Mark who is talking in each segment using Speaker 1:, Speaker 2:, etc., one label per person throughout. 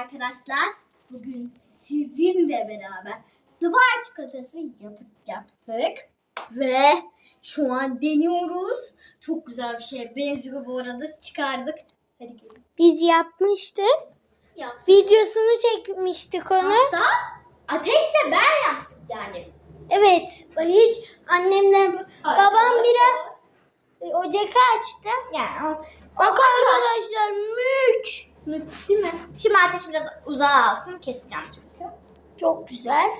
Speaker 1: arkadaşlar. Bugün sizinle beraber Dubai çikolatası yapıp yaptık. Ve şu an deniyoruz. Çok güzel bir şeye benziyor bu arada. Çıkardık. Hadi gelin.
Speaker 2: Biz yapmıştık.
Speaker 1: Ya.
Speaker 2: Videosunu çekmiştik onu.
Speaker 1: Hatta ateşle ben yaptık yani.
Speaker 2: Evet. Hiç annemle babam biraz ocağı açtı.
Speaker 1: Yani o,
Speaker 2: Bak arkadaşlar mük.
Speaker 1: Değil mi? Şimdi ateş biraz uzağa alsın. Keseceğim çünkü.
Speaker 2: Çok güzel.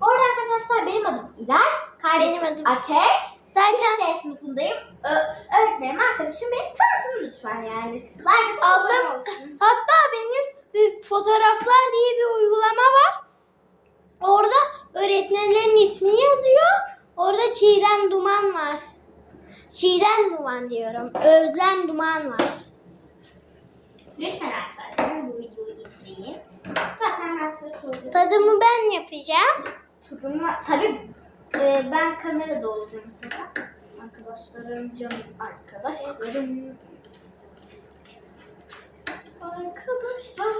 Speaker 1: Bu arada arkadaşlar benim adım İlay. Kardeşim
Speaker 2: Benim adım-
Speaker 1: Ateş.
Speaker 2: Zaten
Speaker 1: İşte sınıfındayım. Ö- öğretmenim arkadaşım beni tanısın lütfen yani. Like atıp
Speaker 2: Ablam-
Speaker 1: olsun.
Speaker 2: hatta benim bir fotoğraflar diye bir uygulama var. Orada öğretmenlerin ismini yazıyor. Orada Çiğdem Duman var. Çiğdem Duman diyorum. Özlem Duman var.
Speaker 1: Lütfen arkadaşlar bu videoyu izleyin. Zaten ben size soruyorum.
Speaker 2: Tadımı ben yapacağım.
Speaker 1: Tadımı tabii e, ben kamerada olacağım sefer. Arkadaşlarım, canım arkadaşlarım. Arkadaşlar.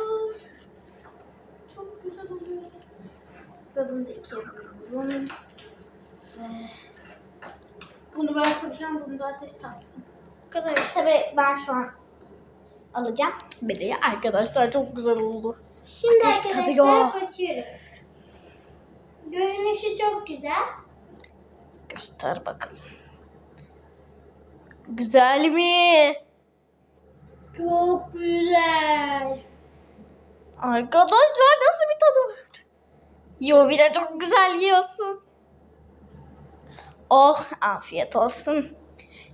Speaker 1: Çok güzel oluyor. Ve bunu da ikiye bölüyorum. Ve bunu ben tadacağım, bunu da ateş tatsın. Arkadaşlar tabii ben şu an alacağım. Bebeği arkadaşlar çok güzel oldu.
Speaker 2: Şimdi
Speaker 1: Ateş
Speaker 2: arkadaşlar
Speaker 1: tadıyor.
Speaker 2: bakıyoruz. Görünüşü çok güzel.
Speaker 1: Göster bakalım. Güzel mi?
Speaker 2: Çok güzel.
Speaker 1: Arkadaşlar nasıl bir tadı var? Yo bir de çok güzel yiyorsun. Oh afiyet olsun.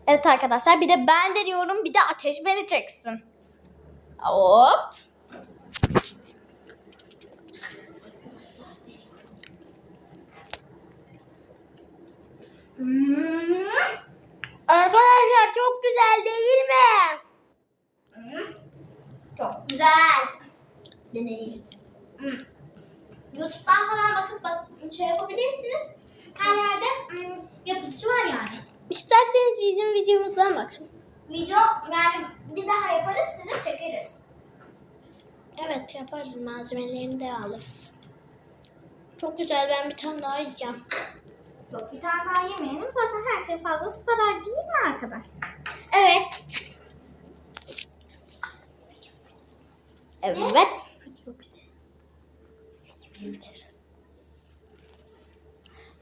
Speaker 1: Evet arkadaşlar bir de ben deniyorum bir de ateş beni çeksin. Hop. Hmm.
Speaker 2: Arkadaşlar çok güzel değil mi?
Speaker 1: Çok güzel. Deneyin. Hmm. YouTube'dan falan bakıp bak şey yapabilirsiniz. Her yerde hmm, yapıtışı var yani.
Speaker 2: İsterseniz bizim videomuzdan bakın.
Speaker 1: Video yani bir daha yaparız size çekeriz.
Speaker 2: Evet yaparız malzemelerini de alırız. Çok güzel ben bir tane daha yiyeceğim.
Speaker 1: Yok bir tane daha yemeyelim. Zaten her şey fazlası zarar değil mi arkadaşlar? Evet. Evet.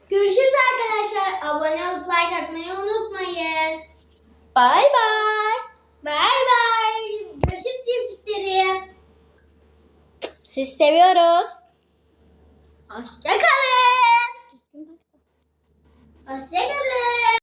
Speaker 2: Görüşürüz arkadaşlar. Abone olup like atmayı unutmayın.
Speaker 1: Bye.
Speaker 2: Bye bye. Görüşürüz cimcikleri.
Speaker 1: Siz seviyoruz.
Speaker 2: Hoşçakalın. Hoşçakalın.